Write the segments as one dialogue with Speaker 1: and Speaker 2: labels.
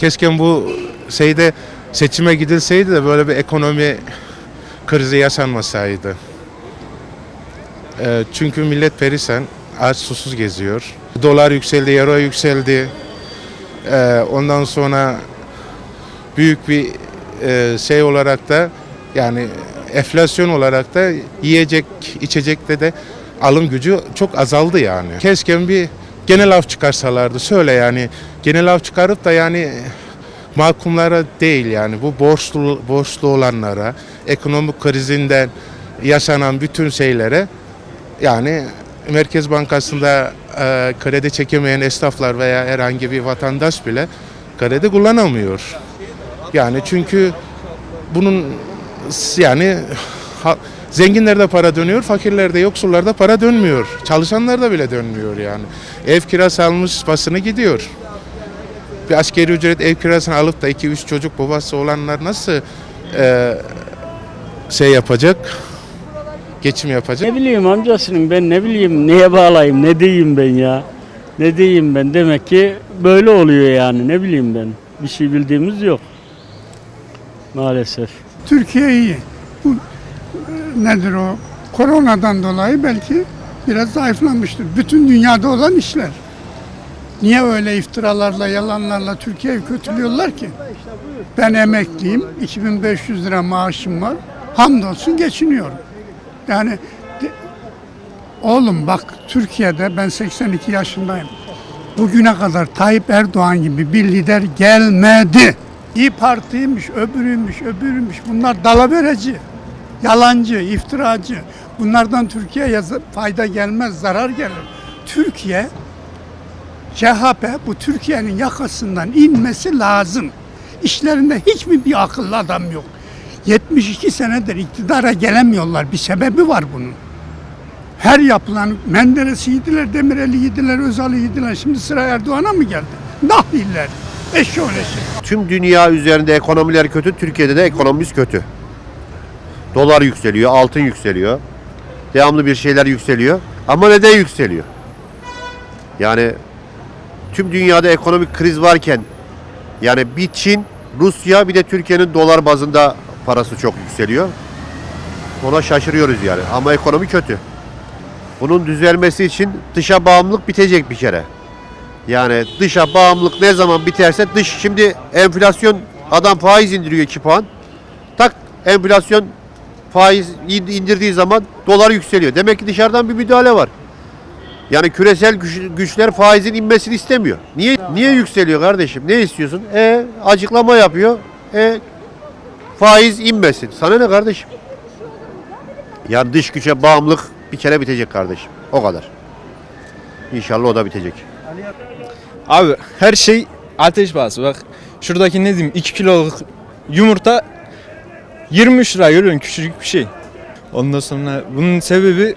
Speaker 1: Keşke bu şeyde seçime gidilseydi de böyle bir ekonomi krizi yaşanmasaydı. Ee, çünkü millet perişan, aç susuz geziyor. Dolar yükseldi, euro yükseldi. Ee, ondan sonra büyük bir e, şey olarak da yani enflasyon olarak da yiyecek, içecekte de alım gücü çok azaldı yani. Keşke bir genel af çıkarsalardı. Söyle yani genel af çıkarıp da yani mahkumlara değil yani bu borçlu borçlu olanlara, ekonomik krizinden yaşanan bütün şeylere yani Merkez Bankası'nda e, kredi çekemeyen esnaflar veya herhangi bir vatandaş bile kredi kullanamıyor. Yani çünkü bunun yani ha- zenginlerde para dönüyor, fakirlerde, yoksullarda para dönmüyor. Çalışanlarda bile dönmüyor yani. Ev kirası almış basını gidiyor. Bir askeri ücret ev kirasını alıp da 2-3 çocuk babası olanlar nasıl e, şey yapacak? Geçim yapacak?
Speaker 2: Ne bileyim amcasının ben ne bileyim neye bağlayayım ne diyeyim ben ya. Ne diyeyim ben demek ki böyle oluyor yani ne bileyim ben. Bir şey bildiğimiz yok. Maalesef.
Speaker 3: Türkiye iyi. Bu nedir o? Koronadan dolayı belki biraz zayıflamıştır. Bütün dünyada olan işler. Niye öyle iftiralarla, yalanlarla Türkiye'yi kötülüyorlar ki? Ben emekliyim. 2500 lira maaşım var. Hamdolsun geçiniyorum. Yani de- oğlum bak Türkiye'de ben 82 yaşındayım. Bugüne kadar Tayyip Erdoğan gibi bir lider gelmedi. İyi Parti'ymiş, öbürüymüş, öbürüymüş. Bunlar dalavereci, yalancı, iftiracı. Bunlardan Türkiye'ye fayda gelmez, zarar gelir. Türkiye, CHP bu Türkiye'nin yakasından inmesi lazım. İşlerinde hiçbir bir akıllı adam yok. 72 senedir iktidara gelemiyorlar. Bir sebebi var bunun. Her yapılan Menderes'i yediler, Demirel'i yediler, Özal'ı yediler. Şimdi sıra Erdoğan'a mı geldi? Nahiller, eşyoleşi.
Speaker 4: Tüm dünya üzerinde ekonomiler kötü, Türkiye'de de ekonomimiz kötü. Dolar yükseliyor, altın yükseliyor. Devamlı bir şeyler yükseliyor. Ama neden yükseliyor? Yani tüm dünyada ekonomik kriz varken yani bir Çin, Rusya bir de Türkiye'nin dolar bazında parası çok yükseliyor. Ona şaşırıyoruz yani. Ama ekonomi kötü. Bunun düzelmesi için dışa bağımlılık bitecek bir kere. Yani dışa bağımlılık ne zaman biterse dış şimdi enflasyon adam faiz indiriyor 2 puan. Tak enflasyon faiz in- indirdiği zaman dolar yükseliyor. Demek ki dışarıdan bir müdahale var. Yani küresel güç- güçler faizin inmesini istemiyor. Niye niye yükseliyor kardeşim? Ne istiyorsun? E açıklama yapıyor. E faiz inmesin. Sana ne kardeşim? Yani dış güce bağımlılık bir kere bitecek kardeşim. O kadar. İnşallah o da bitecek.
Speaker 5: Abi her şey ateş pahası. Bak şuradaki ne diyeyim 2 kiloluk yumurta 23 lira görüyorsun küçücük bir şey. Ondan sonra bunun sebebi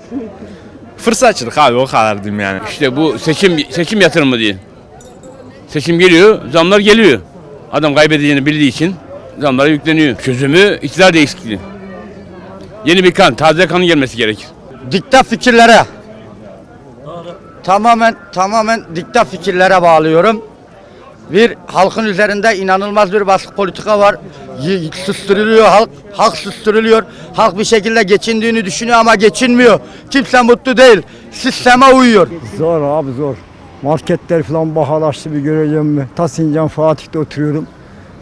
Speaker 5: fırsatçılık abi o kadar diyeyim yani.
Speaker 6: İşte bu seçim seçim yatırımı diye. Seçim geliyor, zamlar geliyor. Adam kaybedeceğini bildiği için zamlara yükleniyor. Çözümü iktidar değişikliği. Yeni bir kan, taze kanın gelmesi gerekir.
Speaker 7: dikta fikirlere tamamen tamamen dikta fikirlere bağlıyorum. Bir halkın üzerinde inanılmaz bir baskı politika var. Y- Susturuluyor halk, halk susturuluyor. Halk bir şekilde geçindiğini düşünüyor ama geçinmiyor. Kimse mutlu değil. Sisteme uyuyor.
Speaker 8: Zor abi zor. Marketler falan bahalaştı bir göreceğim mi? Ta Sincan Fatih'te oturuyorum.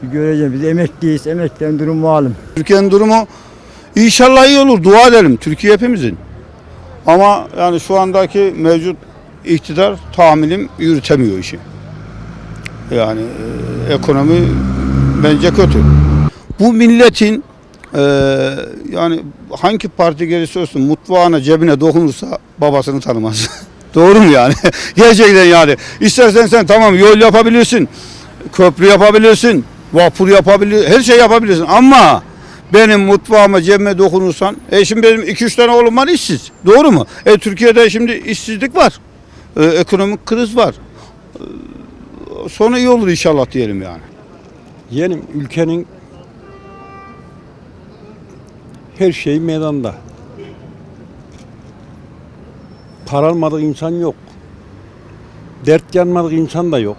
Speaker 8: Bir göreceğim. Biz emekliyiz. Emeklilerin durumu malum.
Speaker 9: Türkiye'nin durumu inşallah iyi olur. Dua edelim. Türkiye hepimizin. Ama yani şu andaki mevcut iktidar tahminim yürütemiyor işi. Yani e, ekonomi bence kötü. Bu milletin e, yani hangi parti gelirse olsun mutfağına cebine dokunursa babasını tanımaz. Doğru mu yani? Gerçekten yani. İstersen sen tamam yol yapabilirsin. Köprü yapabilirsin. Vapur yapabilir. Her şey yapabilirsin ama benim mutfağıma cebime dokunursan e şimdi benim 2-3 tane oğlum var işsiz. Doğru mu? E Türkiye'de şimdi işsizlik var. E, ekonomik kriz var. E, sonu iyi olur inşallah diyelim yani.
Speaker 10: Yeğenim ülkenin her şeyi meydanda. Para almadık insan yok. Dert yanmadık insan da yok.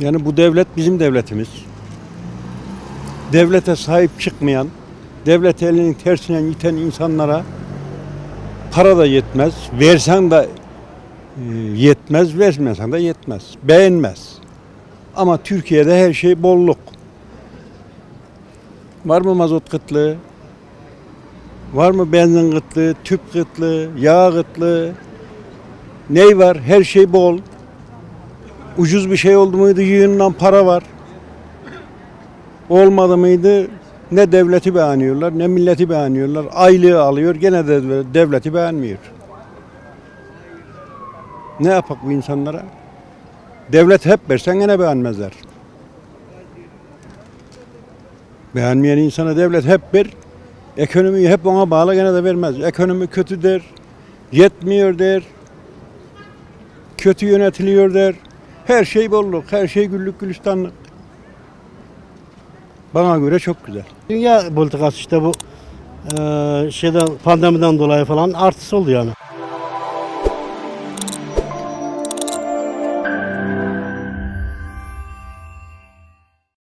Speaker 10: Yani bu devlet bizim devletimiz. Devlete sahip çıkmayan, devlet elinin tersine iten insanlara para da yetmez. Versen de yetmez, vermesen de yetmez. Beğenmez. Ama Türkiye'de her şey bolluk. Var mı mazot kıtlığı? Var mı benzin kıtlığı, tüp kıtlığı, yağ kıtlığı? Ney var? Her şey bol. Ucuz bir şey oldu muydu yığından para var. Olmadı mıydı ne devleti beğeniyorlar ne milleti beğeniyorlar. Aylığı alıyor gene de devleti beğenmiyor. Ne yapak bu insanlara? Devlet hep versen gene beğenmezler. Beğenmeyen insana devlet hep ver. Ekonomiyi hep ona bağlı gene de vermez. Ekonomi kötü der. Yetmiyor der. Kötü yönetiliyor der. Her şey bolluk, her şey güllük gülistanlık. Bana göre çok güzel.
Speaker 11: Dünya politikası işte bu eee şeyden pandemiden dolayı falan artısı oldu yani.